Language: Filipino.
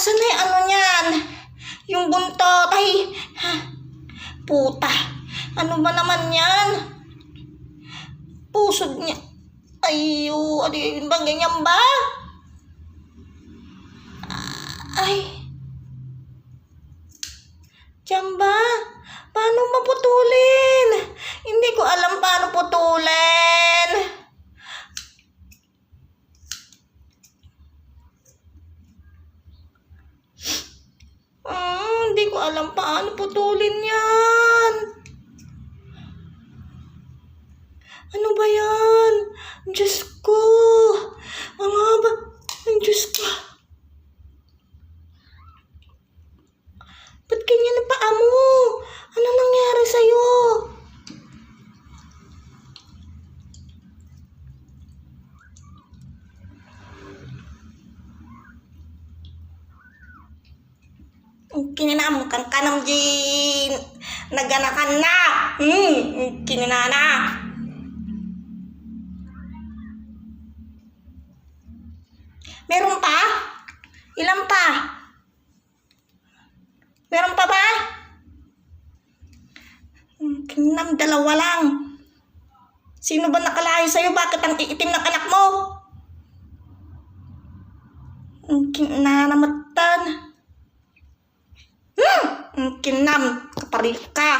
Asan na yung ano niyan? Yung buntot. Ay, puta. Ano ba naman yan? Pusod niya. Ayo, ano yun ba? Ganyan ba? Ay. Diyan ba? Paano maputulin? Hindi ko alam paano putulin. Ah, hindi ko alam paano putulin yan. Ano ba yan? Diyos ko. Ang haba. Ay, Diyos ko. Ba't ganyan ang paa mo? Ano nangyari sa'yo? Kininam kang kanam jin. Naganakan na. Hmm, kininana. Meron pa? Ilan pa? Meron pa ba? Kinam, dalawa lang. Sino ba nakalayo sa'yo? Bakit ang iitim ng anak mo? Kinanamatan. Hmm! Ang kinam, kaparil ka.